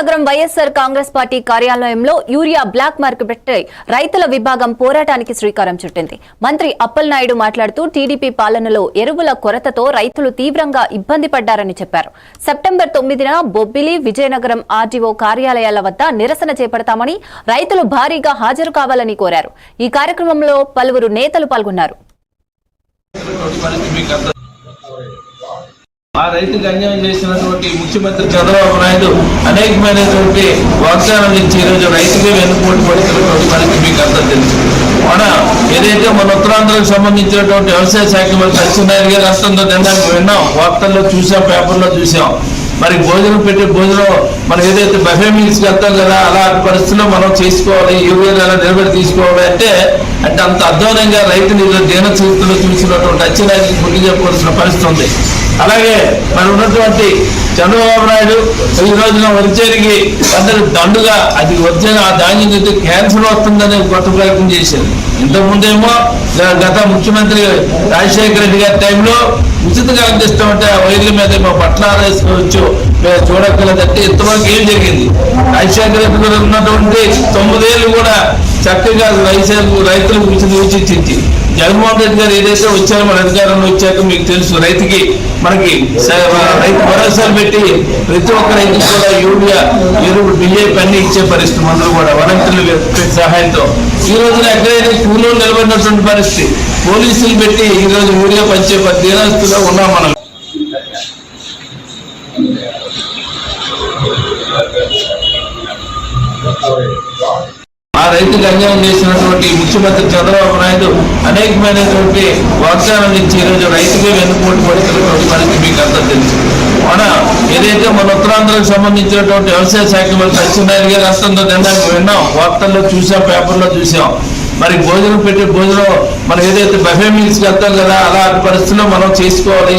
Vizianagaram YSR Congress party కార్యాలయంలో urea black market రైతుల విభాగం పోరాటానికి శ్రీకారం చుట్టింది. మంత్రి అప్పలనాయుడు మాట్లాడుతూ టీడీపీ పాలనలో ఎరువుల కొరతతో రైతులు తీవ్రంగా ఇబ్బంది పడ్డారని చెప్పారు. సెప్టెంబర్ తొమ్మిదిన బొబ్బిలి విజయనగరం ఆర్డీఓ కార్యాలయాల వద్ద నిరసన చేపడతామని రైతులు భారీగా హాజరు కావాలని కోరారు. ఈ కార్యక్రమంలో పలువురు నేతలు పాల్గొన్నారు. ఆ రైతుకు అన్యాయం చేసినటువంటి ముఖ్యమంత్రి చంద్రబాబు నాయుడు అనేకమైనటువంటి వాగ్దానాలు ఇచ్చి ఈరోజు రైతుకే వెనుకోటి పడుతున్నటువంటి పరిస్థితి మీకు అంతా తెలుసు. మన ఏదైతే మన ఉత్తరాంధ్రకు సంబంధించినటువంటి వ్యవసాయ శాఖ మంత్రి సత్యనారాయణ గారు వస్తుందో తినడానికి విన్నాం వార్తల్లో చూసాం పేపర్లో చూసాం. మరి భోజనం పెట్టే భోజనం మనం ఏదైతే బఫే మీల్స్కి వెళ్తాం కదా అలాంటి పరిస్థితుల్లో మనం చేసుకోవాలి యూరియా ఎలా నిలబడి తీసుకోవాలి అంటే అంటే అంత అధ్వానంగా రైతులు ఈరోజు దీన చూస్తున్న ఉన్నటువంటి అచ్చెన్నాయుడికి గుర్తు చెప్పవలసిన పరిస్థితి ఉంది. అలాగే మరి ఉన్నటువంటి చంద్రబాబు నాయుడు ఈ రోజున వచ్చేరికి అందరు దండుగా అది వచ్చే ఆ ధాన్యం అయితే క్యాన్సర్ వస్తుందని కొత్త ప్రయత్నం చేశారు. ఇంతకుముందేమో గత ముఖ్యమంత్రి రాజశేఖర రెడ్డి గారి టైంలో ఉచితంగా అందిస్తామంటే ఆ వైర్ల మీద మా పట్ల ఆరేసుకోవచ్చు మేము ఇంతవరకు ఏం జరిగింది? రాజశేఖర రెడ్డి గారు ఉన్నటువంటి తొమ్మిదేళ్ళు కూడా చక్కగా రైతులకు రైతులకు ఉచిత ఉచితించి జగన్మోహన్ రెడ్డి గారు ఏదైతే వచ్చారో మన అధికారంలో వచ్చాక మీకు తెలుసు. రైతుకి మనకి రైతు భరోసాలు పెట్టి ప్రతి ఒక్క రైతుకు కూడా యూరియా ఎరువు డిఏపి అన్ని ఇచ్చే పరిస్థితి మందులు కూడా వనంతులు సహాయంతో. ఈ రోజున ఎక్కడైనా క్యూలో నిలబడినటువంటి పరిస్థితి పోలీసులు పెట్టి ఈ రోజు యూరియా పంచే దీనస్తులో ఉన్నాం మనం. Sorry. రైతుకు అన్యాయం చేసినటువంటి ముఖ్యమంత్రి చంద్రబాబు నాయుడు అనేకమైనటువంటి వాగ్దానాలు ఇచ్చి ఈరోజు రైతుకే వెన్నుపోటు పడుతున్నటువంటి పరిస్థితి మీకు అంతా తెలుసు. మన ఏదైతే మన ఉత్తరాంధ్రకు సంబంధించినటువంటి వ్యవసాయ శాఖ మంత్రి సత్యనారాయణ గారు వస్తుందో తినడానికి విన్నాం వార్తల్లో చూసాం పేపర్లో చూసాం. మరి భోజనం పెట్టే భోజనం మనం ఏదైతే బఫే మీల్స్కి వెళ్తాం కదా అలాంటి పరిస్థితుల్లో మనం చేసుకోవాలి.